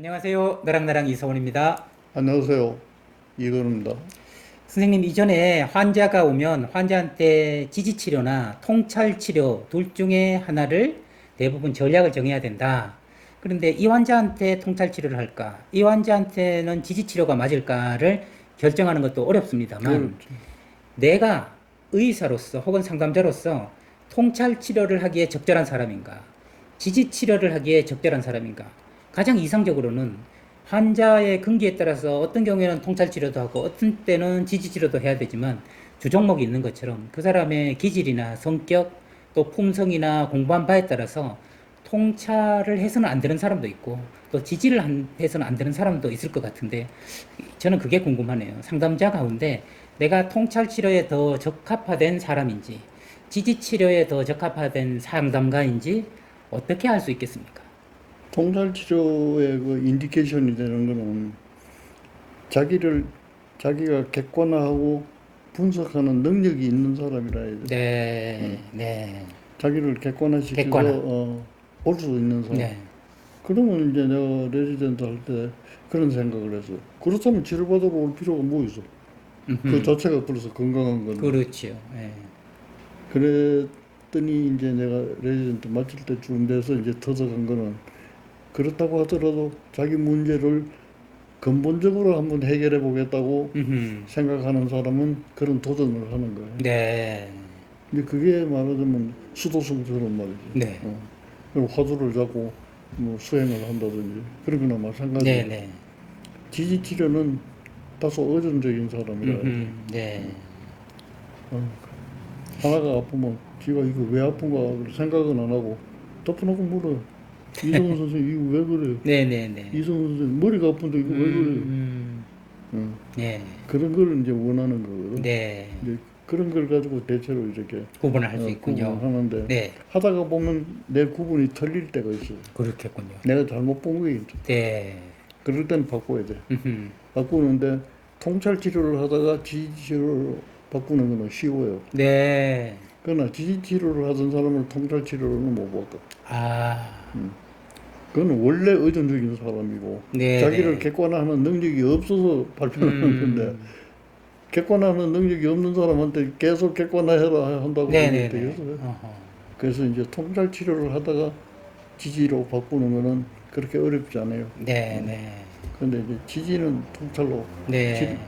안녕하세요. 나랑 나랑 이서원입니다. 안녕하세요. 이건입니다. 선생님 이전에 환자가 오면 환자한테 지지 치료나 통찰 치료 둘 중에 하나를 대부분 전략을 정해야 된다. 그런데 이 환자한테 통찰 치료를 할까? 이 환자한테는 지지 치료가 맞을까를 결정하는 것도 어렵습니다만 그렇죠. 내가 의사로서 혹은 상담자로서 통찰 치료를 하기에 적절한 사람인가? 지지 치료를 하기에 적절한 사람인가? 가장 이상적으로는 환자의 근기에 따라서 어떤 경우에는 통찰 치료도 하고 어떤 때는 지지 치료도 해야 되지만 주종목이 있는 것처럼 그 사람의 기질이나 성격 또 품성이나 공부한 바에 따라서 통찰을 해서는 안 되는 사람도 있고 또 지지를 한- 해서는 안 되는 사람도 있을 것 같은데 저는 그게 궁금하네요. 상담자 가운데 내가 통찰 치료에 더 적합화된 사람인지 지지 치료에 더 적합화된 상담가인지 어떻게 알 수 있겠습니까? 통찰 치료의 그 인디케이션이 되는 거는 자기를 자기가 객관화하고 분석하는 능력이 있는 사람이라 해야 돼. 네, 네, 자기를 객관화시켜서 객관화. 어, 볼수 있는 사람. 네, 그러면 이제 내가 레지던트 할 때 그런 생각을 했어. 그렇다면 치료받으러 올 필요가 뭐 있어? 그 음흠. 자체가 벌써 건강한 건데. 그렇지요. 네. 그랬더니 이제 내가 레지던트 마칠 때쯤 돼서 이제 터득한 거는 그렇다고 하더라도 자기 문제를 근본적으로 한번 해결해 보겠다고 음흠. 생각하는 사람은 그런 도전을 하는 거예요. 네, 근데 그게 말하자면 수도승처럼 말이지. 네, 어. 화두를 잡고 뭐 수행을 한다든지 그런 거나 마찬가지. 네, 네, 지지 치료는 다소 의존적인 사람이라. 음흠. 네, 어. 하나가 아프면 지가 이거 왜 아픈가 생각은 안 하고 덮어놓고 물어. 이성훈 선생님 이거 왜 그래? 네, 네, 네. 이성훈 선생님 머리가 아픈데 이거 왜 그래? 음, 응. 네, 그런 걸 이제 원하는 거거든. 네, 이제 그런 걸 가지고 대체로 이렇게 구분을 할 수 어, 있군요. 구분하는데 네, 하다가 보면 내 구분이 틀릴 때가 있어. 요 그렇겠군요. 내가 잘못 본게 있어. 네, 그럴 땐 바꿔야 돼. 음흠. 바꾸는데 통찰 치료를 하다가 지지 치료로 바꾸는 거는 쉬워요. 네, 그러나 지지 치료를 하던 사람을 통찰 치료로는 못 바꿔. 아, 그건 원래 의존적인 사람이고 네, 자기를 네. 객관화하는 능력이 없어서 발표하는 음. 건데 객관화하는 능력이 없는 사람한테 계속 객관화해라 한다고 네, 그러면 네, 네. 되겠어요. 어허. 그래서 이제 통찰 치료를 하다가 지지로 바꾸는 거는 그렇게 어렵지 않아요. 네, 네, 근데 이제 지지는 통찰로 네,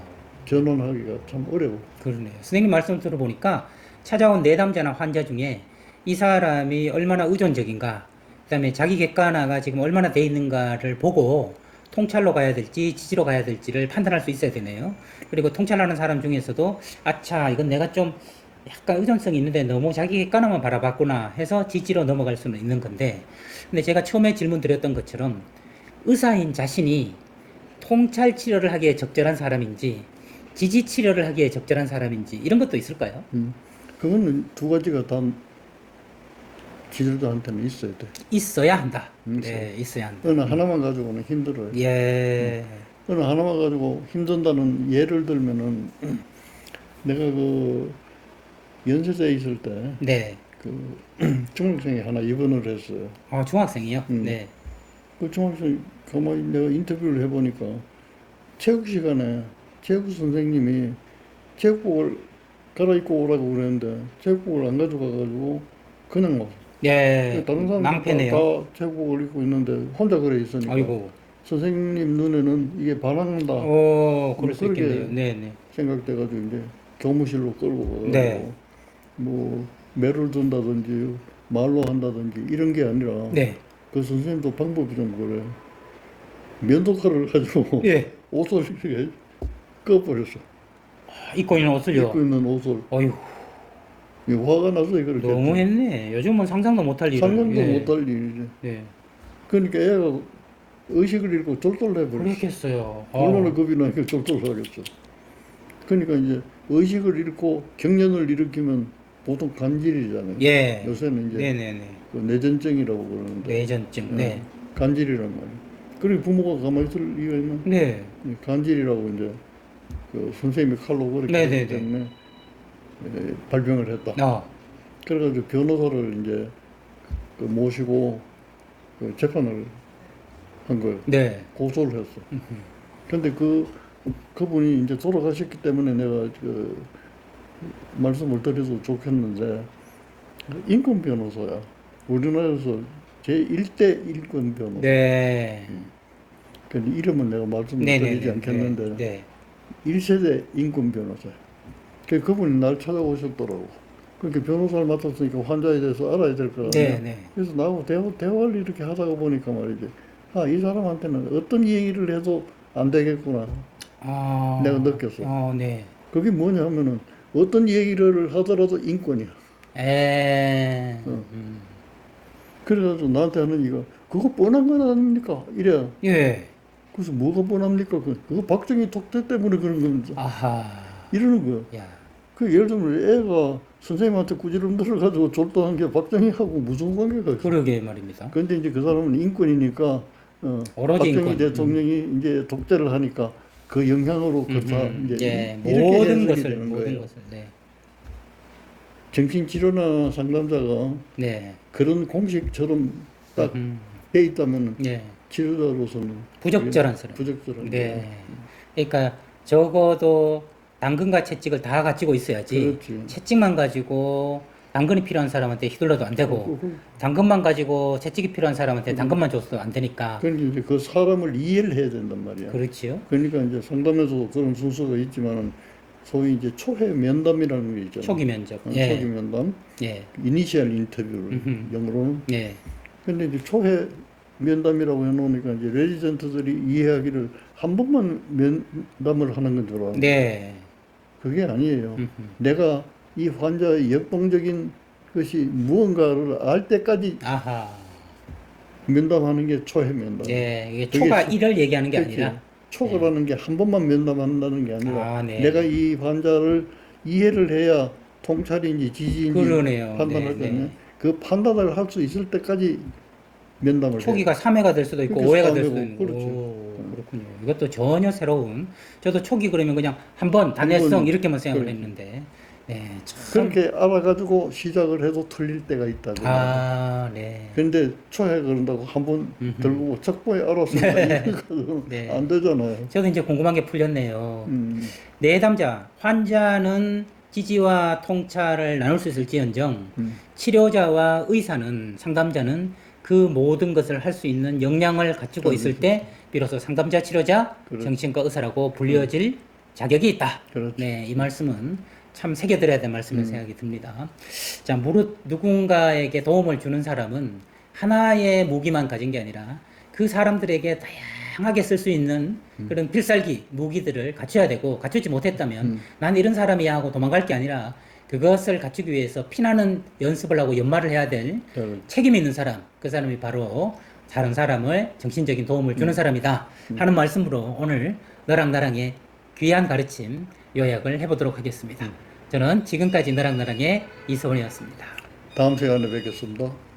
전환하기가 참 어려워. 그러네요. 선생님 말씀 들어보니까 찾아온 내담자나 환자 중에 이 사람이 얼마나 의존적인가, 그 다음에 자기 객관화가 지금 얼마나 돼 있는가를 보고 통찰로 가야 될지 지지로 가야 될지를 판단할 수 있어야 되네요. 그리고 통찰하는 사람 중에서도 아차 이건 내가 좀 약간 의존성이 있는데 너무 자기 객관화만 바라봤구나 해서 지지로 넘어갈 수는 있는 건데 근데 제가 처음에 질문 드렸던 것처럼 의사인 자신이 통찰 치료를 하기에 적절한 사람인지 지지 치료를 하기에 적절한 사람인지 이런 것도 있을까요? 음. 그거는 두 가지가 다 기술자한테는 있어야 돼. 있어야 한다. 음, 네, 있어야 한다. 어느 하나만 가지고는 힘들어요. 예. 어느 하나만 가지고 힘든다는 예를 들면은 내가 그 연세대에 있을 때 네. 그 중학생이 하나 입원을 했어요. 어, 중학생이요? 음. 네. 그 중학생 가만히 내가 인터뷰를 해보니까 체육 시간에 체육 선생님이 체육복을 갈아입고 오라고 그랬는데 체육복을 안 가져가가지고 그냥 막 예. 다른 사람들 낭패네요. 다 체육복을 입고 있는데 혼자 그래 있으니까 아이고. 선생님 눈에는 이게 반항한다 어, 그럴 수 그러게. 있겠네요. 네, 네. 생각돼가지고 이제 교무실로 끌고 가가지고 네. 뭐 매를 든다든지 말로 한다든지 이런 게 아니라 네. 그 선생님도 방법이 좀 그래 면도칼을 가지고 예. 옷을 이렇게 꺼버렸어 아, 입고 있는 옷을요. 입고 있는 옷을 어휴, 이 화가 나서 그렇게 너무했네. 요즘은 상상도 못할 일을. 상상도 예. 못할 일이지 네. 그러니까 애가 의식을 잃고 졸졸해버렸어 그렇겠어요. 어. 얼마나 겁이 나니까 졸졸하겠어 그러니까 이제 의식을 잃고 경련을 일으키면 보통 간질이잖아요 예. 요새는 이제 네네네. 그 내전증이라고 그러는데 뇌전증. 네. 간질이란 말이에요 그리고 부모가 가만히 있을 있나 네. 이 간질이라고 이제 그 선생님이 칼로 그렇게. 했기 때문에 에, 발병을 했다. 어. 그래가지고 변호사를 이제 그 모시고 그 재판을 한 거예요. 네. 고소를 했어. 근데 그 그분이 이제 돌아가셨기 때문에 내가 그 말씀을 드려도 좋겠는데 인권 변호사야. 우리나라에서 제 1대 인권 변호사. 네. 근데 이름은 내가 말씀을 네, 네, 드리지 네. 않겠는데 네. 1세대 인권 변호사야. 그 그분이 날 찾아오셨더라고. 그렇게 변호사를 맡았으니까 환자에 대해서 알아야 될 거 아니야. 네, 네. 그래서 나하고 대화, 대화를 이렇게 하다가 보니까 말이지. 아, 이 사람한테는 어떤 얘기를 해도 안 되겠구나. 아. 내가 느꼈어. 어, 네. 그게 뭐냐 하면은 어떤 얘기를 하더라도 인권이야. 에. 어. 음. 그래가지고 나한테 하는 이거, 그거 뻔한 건 아닙니까? 이래. 예. 그래서 뭐가 뻔합니까? 그, 그거 박정희 독재 때문에 그런 겁니다. 아하. 이러는 거야. 야. 그 예를 들면 애가 선생님한테 꾸지름 들어가지고 졸도한 게 박정희하고 무슨 관계가 있어? 그러게 말입니다. 근데 이제 그 사람은 인권이니까 어, 박정희 인권. 대통령이 이제 독재를 하니까 그 영향으로 그다 음, 이제 예, 모든 것을 되는 모든 거예요. 것을 네. 정신치료나 상담자가 네. 그런 공식처럼 딱돼 음. 있다면 네. 치료자로서는 부적절한 사람. 부적절한 네. 그러니까 적어도 당근과 채찍을 다 가지고 있어야지. 그렇지. 채찍만 가지고 당근이 필요한 사람한테 휘둘러도 안 되고 그- 당근만 가지고 채찍이 필요한 사람한테 당근만 줘서도 안 되니까. 그러니까 이제 그 사람을 이해를 해야 된단 말이야. 그렇지요. 그러니까 이제 상담에서도 그런 순서가 있지만은 소위 이제 초회 면담이라는 게 있잖아요. 초기 면접. 어, 예. 초기 면담, 예. 이니셜 인터뷰를 음흠. 영어로는. 예. 근데 이제 초회 면담이라고 해놓으니까 이제 레지던트들이 이해하기를 한 번만 면담을 하는 건 줄 알아. 네. 그게 아니에요. 음흠. 내가 이 환자의 역동적인 것이 무언가를 알 때까지 아하. 면담하는 게 초회 면담. 예. 이게 초가 시- 일을 얘기하는 게 그렇지. 아니라 초과라는 게한 번만 면담한다는 게 아니라 아, 네. 내가 이 환자를 이해를 해야 통찰인지 지지인지 그러네요. 판단할 네, 거 아니에요. 네. 그 판단을 할 수 있을 때까지 면담을. 초기가 3회가 될 수도 있고 그렇게 5회가 될 수도 있는 그렇죠. 오, 그렇군요. 이것도 전혀 새로운 저도 초기 그러면 그냥 한번 단회성 번, 이렇게만 생각을 그렇죠. 했는데 네, 참. 그렇게 알아가지고 시작을 해도 틀릴 때가 있다. 아, 네. 근데 초회 그런다고 한 번. 들고 척보에 알았으니까 이거는 네. 안 되잖아요. 저도 이제 궁금한 게 풀렸네요. 음, 내담자 환자는 지지와 통찰을 나눌 수 있을지언정 음. 치료자와 의사는 상담자는 그 모든 것을 할 수 있는 역량을 갖추고 있을 때 비로소 상담자 치료자 그렇죠. 정신과 의사라고 불려질 자격이 있다. 그렇죠. 네, 이 말씀은 참 새겨들어야 될 말씀을 음. 생각이 듭니다. 자, 무릇 누군가에게 도움을 주는 사람은 하나의 무기만 가진 게 아니라 그 사람들에게 다양 하게 쓸 수 있는 그런 필살기, 무기들을 갖춰야 되고 갖추지 못했다면 음. 난 이런 사람이야 하고 도망갈 게 아니라 그것을 갖추기 위해서 피나는 연습을 하고 연말을 해야 될 그렇죠. 책임 있는 사람, 그 사람이 바로 다른 사람을 정신적인 도움을 음. 주는 사람이다 하는 말씀으로 오늘 너랑 나랑의 귀한 가르침 요약을 해보도록 하겠습니다. 음. 저는 지금까지 너랑 나랑의 이소원이었습니다. 다음 시간에 뵙겠습니다.